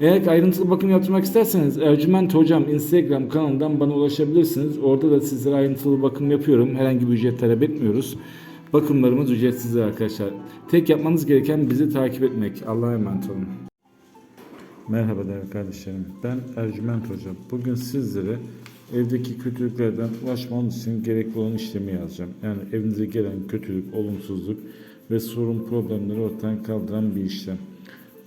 Eğer ayrıntılı bakım yaptırmak isterseniz Ercüment Hocam Instagram kanalından bana ulaşabilirsiniz. Orada da sizlere ayrıntılı bakım yapıyorum. Herhangi bir ücret talep etmiyoruz. Bakımlarımız ücretsizdir arkadaşlar. Tek yapmanız gereken bizi takip etmek. Allah'a emanet olun. Merhaba değerli kardeşlerim. Ben Ercüment Hocam. Bugün sizlere evdeki kötülüklerden ulaşmanız için gerekli olan işlemi yazacağım. Yani evinize gelen kötülük, olumsuzluk ve sorun problemleri ortadan kaldıran bir işlem.